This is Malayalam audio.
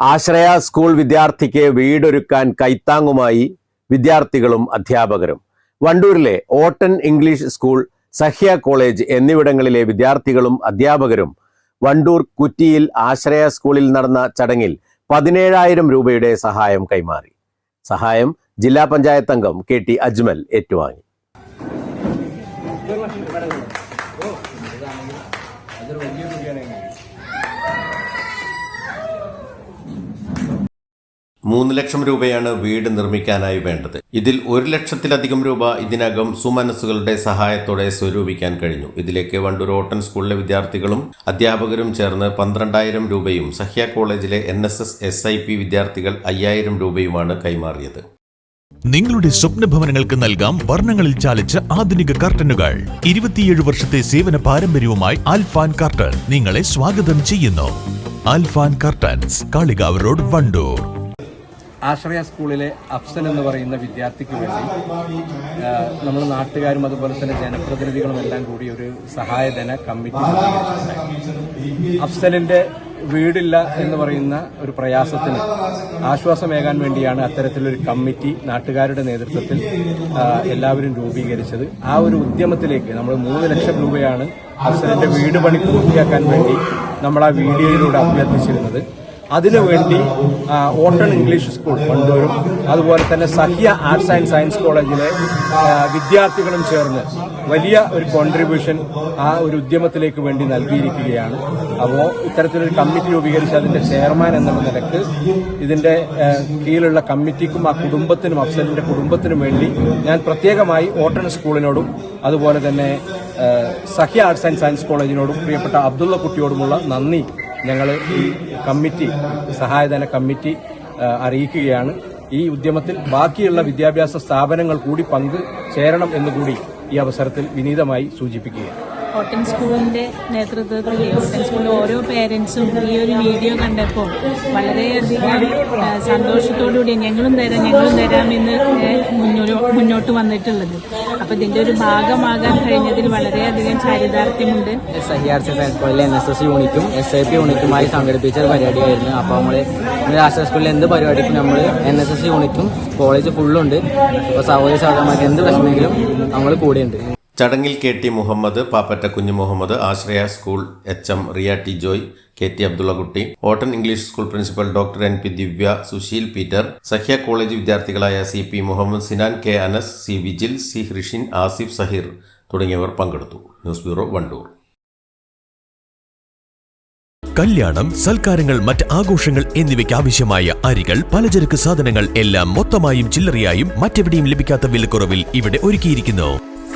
ആശ്രയ സ്കൂൾ വിദ്യാർത്ഥിക്ക് വീടൊരുക്കാൻ കൈത്താങ്ങുമായി വിദ്യാർത്ഥികളും അധ്യാപകരും. വണ്ടൂരിലെ ഓട്ടൻ ഇംഗ്ലീഷ് സ്കൂൾ സഹ്യ കോളേജ് എന്നിവിടങ്ങളിലെ വിദ്യാർത്ഥികളും അധ്യാപകരും വണ്ടൂർ കുറ്റിയിൽ ആശ്രയ സ്കൂളിൽ നടന്ന ചടങ്ങിൽ പതിനേഴായിരം രൂപയുടെ സഹായം കൈമാറി. സഹായം ജില്ലാ പഞ്ചായത്ത് അംഗം കെ ടി അജ്മൽ ഏറ്റുവാങ്ങി. മൂന്ന് ലക്ഷം രൂപയാണ് വീട് നിർമ്മിക്കാനായി വേണ്ടത്. ഇതിൽ ഒരു ലക്ഷത്തിലധികം രൂപ ഇതിനകം സുമനസ്സുകളുടെ സഹായത്തോടെ സ്വരൂപിക്കാൻ കഴിഞ്ഞു. ഇതിലേക്ക് വണ്ടൂർ ഓട്ടൻ സ്കൂളിലെ വിദ്യാർത്ഥികളും അധ്യാപകരും ചേർന്ന് പന്ത്രണ്ടായിരം രൂപയും സഹ്യ കോളേജിലെ N S S S I P വിദ്യാർത്ഥികൾ അയ്യായിരം രൂപയുമാണ് കൈമാറിയത്. നിങ്ങളുടെ സ്വപ്ന ഭവനങ്ങൾക്ക് നൽകാം വർണങ്ങളിൽ ചാലിച്ച ആധുനിക കർട്ടനുകൾ. ഇരുപത്തിയേഴ് വർഷത്തെ സേവന പാരമ്പര്യവുമായി ആൽഫാൻ കർട്ടൻ നിങ്ങളെ സ്വാഗതം ചെയ്യുന്നു. Alfan curtains Kalikavu road Wandoor. ആശ്രയ സ്കൂളിലെ അഫ്സൽ എന്ന് പറയുന്ന വിദ്യാർത്ഥിക്ക് വേണ്ടി നമ്മൾ നാട്ടുകാരും അതുപോലെ തന്നെ ജനപ്രതിനിധികളും എല്ലാം കൂടി ഒരു സഹായധന കമ്മിറ്റി അഫ്സലിന്റെ വീടില്ല എന്ന് പറയുന്ന ഒരു പ്രയാസത്തിന് ആശ്വാസമേകാൻ വേണ്ടിയാണ് അത്തരത്തിലൊരു കമ്മിറ്റി നാട്ടുകാരുടെ നേതൃത്വത്തിൽ എല്ലാവരും രൂപീകരിച്ചത്. ആ ഒരു ഉദ്യമത്തിലേക്ക് നമ്മൾ മൂന്ന് ലക്ഷം രൂപയാണ് അഫ്സലിന്റെ വീട് പണി പൂർത്തിയാക്കാൻ വേണ്ടി നമ്മൾ ആ വീഡിയോയിലൂടെ അഭ്യർത്ഥിച്ചിരുന്നത്. അതിനുവേണ്ടി വേണ്ടി ഓട്ടൺ ഇംഗ്ലീഷ് സ്കൂൾ കൊണ്ടുവരും. അതുപോലെ തന്നെ സഹ്യ ആർട്സ് ആൻഡ് സയൻസ് കോളേജിലെ വിദ്യാർത്ഥികളും ചേർന്ന് വലിയ ഒരു കോൺട്രിബ്യൂഷൻ ആ ഒരു ഉദ്യമത്തിലേക്ക് വേണ്ടി നൽകിയിരിക്കുകയാണ്. അപ്പോൾ ഇത്തരത്തിലൊരു കമ്മിറ്റി രൂപീകരിച്ച് അതിന്റെ ചെയർമാൻ എന്നുള്ള നിലയ്ക്ക് ഇതിന്റെ കീഴിലുള്ള കമ്മിറ്റിക്കും ആ കുടുംബത്തിനും അഫ്സലിന്റെ കുടുംബത്തിനും വേണ്ടി ഞാൻ പ്രത്യേകമായി ഓട്ടൺ സ്കൂളിനോടും അതുപോലെ തന്നെ സഹ്യ ആർട്സ് ആൻഡ് സയൻസ് കോളേജിനോടും പ്രിയപ്പെട്ട അബ്ദുള്ള കുട്ടിയോടുമുള്ള നന്ദി ഞങ്ങൾ ഈ കമ്മിറ്റി സഹായധന കമ്മിറ്റി അറിയിക്കുകയാണ്. ഈ ഉദ്യമത്തിൽ ബാക്കിയുള്ള വിദ്യാഭ്യാസ സ്ഥാപനങ്ങൾ കൂടി പങ്ക് ചേരണം എന്നുകൂടി ഈ അവസരത്തിൽ വിനീതമായി സൂചിപ്പിക്കുകയാണ്. ഓട്ടൻ സ്കൂളിന്റെ നേതൃത്വത്തിൽ ഓട്ടൻ സ്കൂളിലെ ഓരോ പേരൻസും ഈ ഒരു വീഡിയോ കണ്ടപ്പോൾ വളരെയധികം സന്തോഷത്തോടുകൂടി ഞങ്ങളും തരാം ഞങ്ങളും തരാമെന്ന് മുന്നോട്ട് മുന്നോട്ട് വന്നിട്ടുള്ളത്. അപ്പൊ ഇതിന്റെ ഒരു ഭാഗമാകാൻ കഴിഞ്ഞതിൽ വളരെയധികം ചാരിതാർത്ഥ്യമുണ്ട്. S I R C science N S S യൂണിറ്റും എസ് ഐ പി യൂണിറ്റുമായി സംഘടിപ്പിച്ച ഒരു പരിപാടിയായിരുന്നു. അപ്പോൾ നമ്മൾ രാഷ്ട്രീയ സ്കൂളിൽ എന്ത് പരിപാടിക്കും നമ്മൾ എൻ എസ് എസ് യൂണിറ്റും കോളേജ് ഫുള്ളുണ്ട് അപ്പോൾ സഹോദരി സഹോദരന്മാർക്ക് എന്ത് പ്രശ്നമെങ്കിലും നമ്മൾ കൂടെയുണ്ട്. ചടങ്ങിൽ K T Muhammad Pappatta Kunhu Muhammad Ashraya school H M Riya T Joy K T Abdullakutty ഓട്ടൺ English school principal doctor N P Divya Susheel Peter Sahya college വിദ്യാർത്ഥികളായ C P Muhammad Sinan K Anas C Vijil C Hrishin Asif Saheer തുടങ്ങിയവർ പങ്കെടുത്തു. News bureau Wandoor. കല്യാണം സൽക്കാരങ്ങൾ മറ്റ് ആഘോഷങ്ങൾ എന്നിവയ്ക്ക് ആവശ്യമായ അരികൾ പലചരക്ക് സാധനങ്ങൾ എല്ലാം മൊത്തമായും ചില്ലറയായും മറ്റെവിടെയും ലഭിക്കാത്ത വിലക്കുറവിൽ ഇവിടെ ഒരുക്കിയിരിക്കുന്നു.